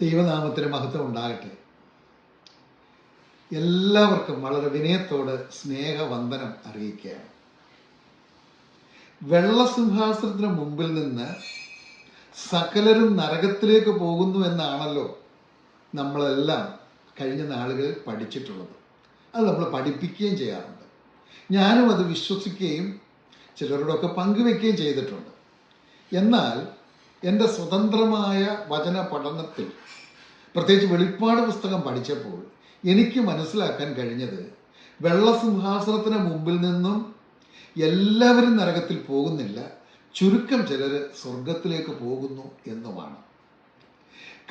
ദൈവനാമത്തിന് മഹത്വം ഉണ്ടാകട്ടെ. എല്ലാവർക്കും വളരെ വിനയത്തോട് സ്നേഹവന്ദനം അറിയിക്കുകയാണ്. വെള്ളസിംഹാസനത്തിന് മുമ്പിൽ നിന്ന് സകലരും നരകത്തിലേക്ക് പോകുന്നു എന്നാണല്ലോ നമ്മളെല്ലാം കഴിഞ്ഞ നാളുകളിൽ പഠിച്ചിട്ടുള്ളത്. അത് നമ്മൾ പഠിപ്പിക്കുകയും ചെയ്യാറുണ്ട്. ഞാനും അത് വിശ്വസിക്കുകയും ചിലരോടൊക്കെ പങ്കുവെക്കുകയും ചെയ്തിട്ടുണ്ട്. എന്നാൽ എന്റെ സ്വതന്ത്രമായ വചന പഠനത്തിൽ പ്രത്യേകിച്ച് വെളിപ്പാട് പുസ്തകം പഠിച്ചപ്പോൾ എനിക്ക് മനസ്സിലാക്കാൻ കഴിഞ്ഞത് വെള്ളസിംഹാസനത്തിന് മുമ്പിൽ നിന്നും എല്ലാവരും നരകത്തിൽ പോകുന്നില്ല ചുരുക്കം ചിലർ സ്വർഗത്തിലേക്ക് പോകുന്നു എന്നുമാണ്.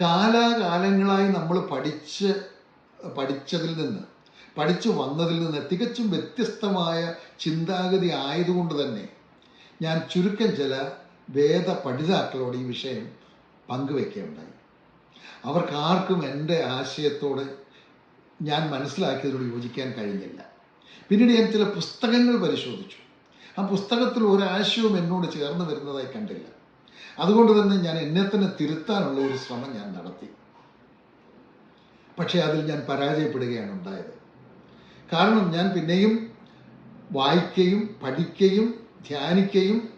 കാലാകാലങ്ങളായി നമ്മൾ പഠിച്ച് പഠിച്ചതിൽ നിന്ന് പഠിച്ചു വന്നതിൽ നിന്ന് തികച്ചും വ്യത്യസ്തമായ ചിന്താഗതി ആയതുകൊണ്ട് തന്നെ ഞാൻ ചുരുക്കം ചില വേദ പഠിതാക്കളോട് ഈ വിഷയം പങ്കുവെക്കുകയുണ്ടായി അവർക്ക് ആർക്കും എന്റെ ആശയത്തോട് ഞാൻ മനസ്സിലാക്കിയതിനോട് യോജിക്കാൻ കഴിഞ്ഞില്ല. പിന്നീട് ഞാൻ ചില പുസ്തകങ്ങൾ പരിശോധിച്ചു. ആ പുസ്തകത്തിൽ ഒരാശയവും എന്നോട് ചേർന്ന് വരുന്നതായി കണ്ടില്ല. അതുകൊണ്ട് തന്നെ ഞാൻ എന്നെ തന്നെ തിരുത്താനുള്ള ഒരു ശ്രമം ഞാൻ നടത്തി. പക്ഷേ അതിൽ ഞാൻ പരാജയപ്പെടുകയാണ് ഉണ്ടായത്. കാരണം ഞാൻ പിന്നെയും വായിക്കുകയും പഠിക്കുകയും ധ്യാനിക്കുകയും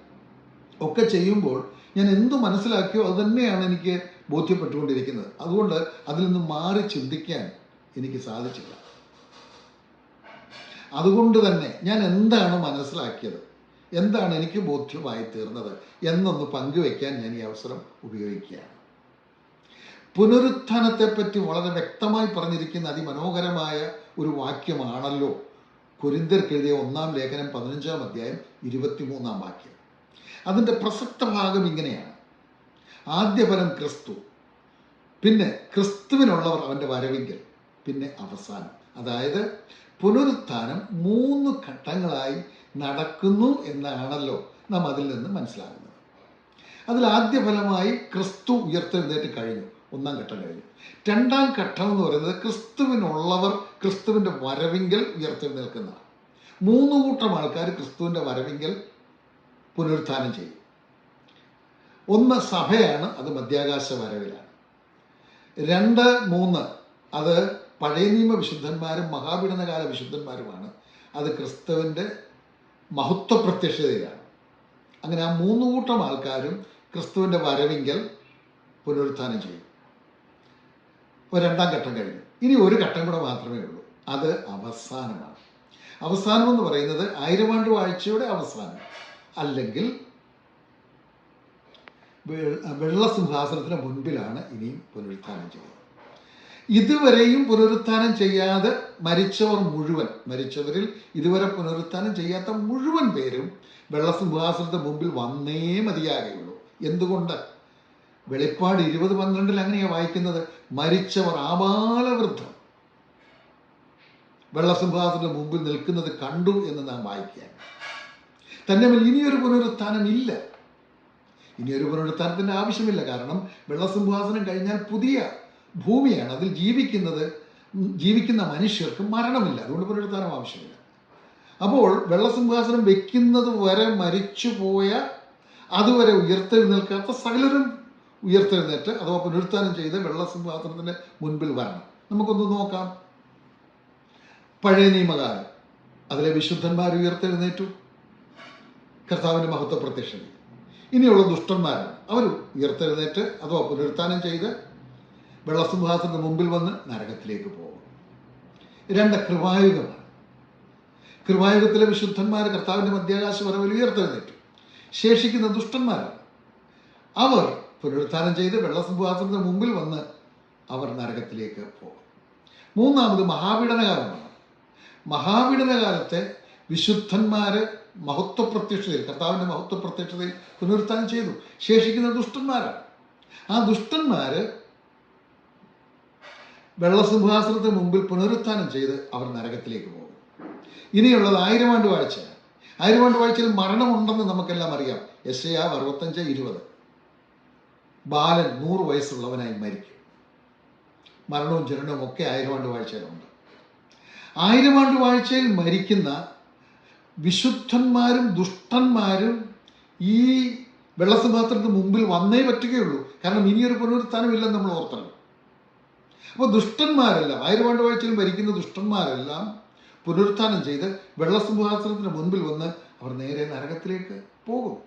ഒക്കെ ചെയ്യുമ്പോൾ ഞാൻ എന്തു മനസ്സിലാക്കിയോ അത് തന്നെയാണ് എനിക്ക് ബോധ്യപ്പെട്ടുകൊണ്ടിരിക്കുന്നത്. അതുകൊണ്ട് അതിൽ നിന്ന് മാറി ചിന്തിക്കാൻ എനിക്ക് സാധിച്ചില്ല. അതുകൊണ്ട് തന്നെ ഞാൻ എന്താണ് മനസ്സിലാക്കിയത്? എന്താണ് എനിക്ക് ബോധ്യമായി തീർന്നത്? എന്നൊന്ന് പങ്കുവെക്കാൻ ഞാൻ ഈ അവസരം ഉപയോഗിക്കുകയാണ്. പുനരുത്ഥാനത്തെപ്പറ്റി വളരെ വ്യക്തമായി പറഞ്ഞിരിക്കുന്ന അതിമനോഹരമായ ഒരു വാക്യമാണല്ലോ കുരിന്തർക്കെഴുതിയ ഒന്നാം ലേഖനം പതിനഞ്ചാം അധ്യായം ഇരുപത്തിമൂന്നാം വാക്യം. അതിന്റെ പ്രസക്ത ഭാഗം ഇങ്ങനെയാണ്. ആദ്യ ഫലം ക്രിസ്തു പിന്നെ ക്രിസ്തുവിനുള്ളവർ അവന്റെ വരവിങ്കൽ പിന്നെ അവസാനം. അതായത് പുനരുത്ഥാനം മൂന്ന് ഘട്ടങ്ങളായി നടക്കുന്നു എന്നാണല്ലോ നാം അതിൽ നിന്ന് മനസ്സിലാകുന്നത്. അതിൽ ആദ്യ ഫലമായി ക്രിസ്തു ഉയർത്തെഴുന്നേറ്റ് കഴിഞ്ഞു ഒന്നാം ഘട്ടം കഴിഞ്ഞു. രണ്ടാം ഘട്ടം എന്ന് പറയുന്നത് ക്രിസ്തുവിനുള്ളവർ ക്രിസ്തുവിന്റെ വരവിങ്കൽ ഉയർത്തെഴുന്നേൽക്കുന്നതാണ്. മൂന്ന് കൂട്ടം ആൾക്കാർ ക്രിസ്തുവിന്റെ വരവിങ്കൽ പുനരുത്ഥാനം ചെയ്യും. ഒന്ന് സഭയാണ് അത് മധ്യാകാശ വരവിലാണ്. രണ്ട് മൂന്ന് അത് പഴയ നിയമ വിശുദ്ധന്മാരും മഹാപീഡനകാല വിശുദ്ധന്മാരുമാണ്. അത് ക്രിസ്തുവിന്റെ മഹത്വ പ്രത്യക്ഷതയിലാണ് അങ്ങനെ ആ മൂന്ന് കൂട്ടം ആൾക്കാരും ക്രിസ്തുവിന്റെ വരവിങ്കൽ പുനരുത്ഥാനം ചെയ്യും. ഒരു രണ്ടാം ഘട്ടം കഴിഞ്ഞു. ഇനി ഒരു ഘട്ടം കൂടെ മാത്രമേ ഉള്ളൂ. അത് അവസാനമാണ്. അവസാനം എന്ന് പറയുന്നത് ആയിരം ആണ്ട് വാഴ്ചയുടെ അവസാനം. അല്ലെങ്കിൽ വെള്ള സിംഹാസനത്തിന് മുൻപിലാണ് ഇനിയും പുനരുത്ഥാനം ചെയ്യുന്നത്. ഇതുവരെയും പുനരുത്ഥാനം ചെയ്യാതെ മരിച്ചവർ മുഴുവൻ മരിച്ചവരിൽ ഇതുവരെ പുനരുത്ഥാനം ചെയ്യാത്ത മുഴുവൻ പേരും വെള്ളസിംഹാസനത്തിന് മുമ്പിൽ വന്നേ മതിയാകുകയുള്ളൂ എന്തുകൊണ്ട്? വെളിപ്പാട് ഇരുപത് പന്ത്രണ്ടിൽ അങ്ങനെയാണ് വായിക്കുന്നത്. മരിച്ചവർ ആബാലവൃദ്ധം വെള്ളസിംഹാസനത്തിന് മുമ്പിൽ നിൽക്കുന്നത് കണ്ടു എന്ന് നാം വായിക്കുകയാണ്. തന്നെ ഇനിയൊരു പുനരുത്ഥാനം ഇല്ല. ഇനിയൊരു പുനരുത്ഥാനത്തിന്റെ ആവശ്യമില്ല. കാരണം വെള്ളസിംഹാസനം കഴിഞ്ഞാൽ പുതിയ ഭൂമിയാണ്. അതിൽ ജീവിക്കുന്നത് ജീവിക്കുന്ന മനുഷ്യർക്ക് മരണമില്ല. അതുകൊണ്ട് പുനരുത്ഥാനം ആവശ്യമില്ല. അപ്പോൾ വെള്ളസിംഹാസനം വെക്കുന്നത് വരെ മരിച്ചുപോയ അതുവരെ ഉയർത്തെഴുന്നേൽക്കാത്ത സകലരും ഉയർത്തെഴുന്നേറ്റ് അഥവാ പുനരുത്ഥാനം ചെയ്ത് വെള്ളസിംഹാസനത്തിന്റെ മുൻപിൽ വരണം. നമുക്കൊന്ന് നോക്കാം. പഴയ നിയമകാലം. അതിലെ വിശുദ്ധന്മാർ ഉയർത്തെഴുന്നേറ്റു. കർത്താവിന്റെ മഹത്വ പ്രത്യക്ഷം ഇനിയുള്ള ദുഷ്ടന്മാർ അവർ ഉയർത്തെഴുന്നേറ്റ് അഥവാ പുനരുത്ഥാനം ചെയ്ത് വെള്ളസിംഹാസനത്തിന് മുമ്പിൽ വന്ന് നരകത്തിലേക്ക് പോകും. രണ്ട് കൃപായുഗമാണ്. കൃപായുഗത്തിലെ വിശുദ്ധന്മാർ കർത്താവിന്റെ മധ്യാകാശ വരവിൽ ഉയർത്തെഴുന്നേറ്റു. ശേഷിക്കുന്ന ദുഷ്ടന്മാരാണ് അവർ പുനരുത്ഥാനം ചെയ്ത് വെള്ളസിംഹാസനത്തിന് മുമ്പിൽ വന്ന് അവർ നരകത്തിലേക്ക് പോകും. മൂന്നാമത് മഹാപീഡനകാലമാണ്. മഹാപീഡനകാലത്തെ വിശുദ്ധന്മാര് മഹത്വ പ്രത്യക്ഷതയിൽ കർത്താവിന്റെ മഹത്വ പ്രത്യക്ഷതയിൽ പുനരുത്ഥാനം ചെയ്തു. ശേഷിക്കുന്ന ദുഷ്ടന്മാരാണ്. ആ ദുഷ്ടന്മാർ വെള്ളസിംഹാസനത്തിന് മുമ്പിൽ പുനരുത്ഥാനം ചെയ്ത് അവർ നരകത്തിലേക്ക് പോകും ഇനിയുള്ളത് ആയിരം ആണ്ട് വാഴ്ചയാണ്. ആയിരം ആണ്ട് വാഴ്ചയിൽ മരണമുണ്ടെന്ന് നമുക്കെല്ലാം അറിയാം. എസ് എ ആർ അറുപത്തഞ്ച് ഇരുപത്. ബാലൻ നൂറ് വയസ്സുള്ളവനായി മരിക്കും. മരണവും ജനനവും ഒക്കെ ആയിരം ആണ്ട് വാഴ്ചയിലുണ്ട്. ആയിരം ആണ്ട് വാഴ്ചയിൽ മരിക്കുന്ന വിശുദ്ധന്മാരും ദുഷ്ടന്മാരും ഈ വെള്ളസമാത്രത്തിന് മുമ്പിൽ വന്നേ പറ്റുകയുള്ളൂ. കാരണം ഇനിയൊരു പുനരുത്ഥാനം ഇല്ലെന്ന് നമ്മൾ ഓർത്തണം. അപ്പോൾ ദുഷ്ടന്മാരെല്ലാം ആയിരം ആണ്ട് വാഴ്ചയിൽ ഭരിക്കുന്ന ദുഷ്ടന്മാരെല്ലാം പുനരുത്ഥാനം ചെയ്ത് വെള്ളസിംഹാസനത്തിന് മുൻപിൽ വന്ന് അവർ നേരെ നരകത്തിലേക്ക് പോകും.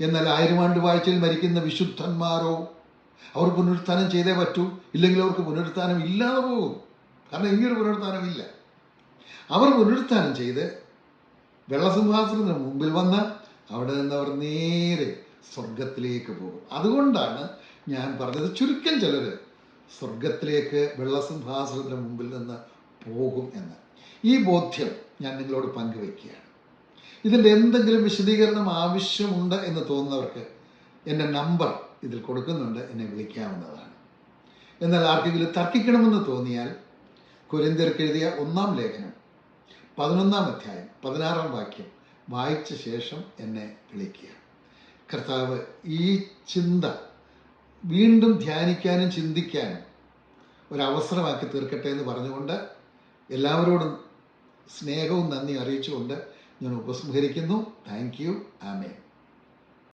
എന്നാൽ ആയിരം ആണ്ട് വാഴ്ചയിൽ മരിക്കുന്ന വിശുദ്ധന്മാരോ അവർ പുനരുത്ഥാനം ചെയ്തേ പറ്റൂ ഇല്ലെങ്കിൽ അവർക്ക് പുനരുത്ഥാനം ഇല്ലാതെ പോകും. കാരണം ഇനിയൊരു പുനരുത്ഥാനം ഇല്ല അവർ പുനരുത്ഥാനം ചെയ്ത് വെള്ളസിംഹാസനത്തിന് മുമ്പിൽ വന്ന് അവിടെ നിന്ന് അവർ നേരെ സ്വർഗത്തിലേക്ക് പോകും. അതുകൊണ്ടാണ് ഞാൻ പറഞ്ഞത് ചുരുക്കം ചിലർ സ്വർഗത്തിലേക്ക് വെള്ളസിംഹാസനത്തിന് മുമ്പിൽ നിന്ന് പോകും എന്ന്. ഈ ബോധ്യം ഞാൻ നിങ്ങളോട് പങ്കുവെക്കുകയാണ് ഇതിന്റെ എന്തെങ്കിലും വിശദീകരണം ആവശ്യമുണ്ട് എന്ന് തോന്നുന്നവർക്ക് എന്റെ നമ്പർ ഇതിൽ കൊടുക്കുന്നുണ്ട് എന്നെ വിളിക്കാവുന്നതാണ്. എന്നാൽ ആർക്കെങ്കിലും തർക്കിക്കണമെന്ന് തോന്നിയാൽ കുരിന്തിർക്ക് എഴുതിയ ഒന്നാം ലേഖനം പതിനൊന്നാം അധ്യായം പതിനാറാം വാക്യം. വായിച്ച ശേഷം എന്നെ വിളിക്കുക. കർത്താവ് ഈ ചിന്ത വീണ്ടും ധ്യാനിക്കാനും ചിന്തിക്കാനും ഒരവസരമാക്കി തീർക്കട്ടെ എന്ന് പറഞ്ഞുകൊണ്ട് എല്ലാവരോടും സ്നേഹവും നന്ദി അറിയിച്ചുകൊണ്ട് ഞാൻ ഉപസംഹരിക്കുന്നു. Thank you. ആമേ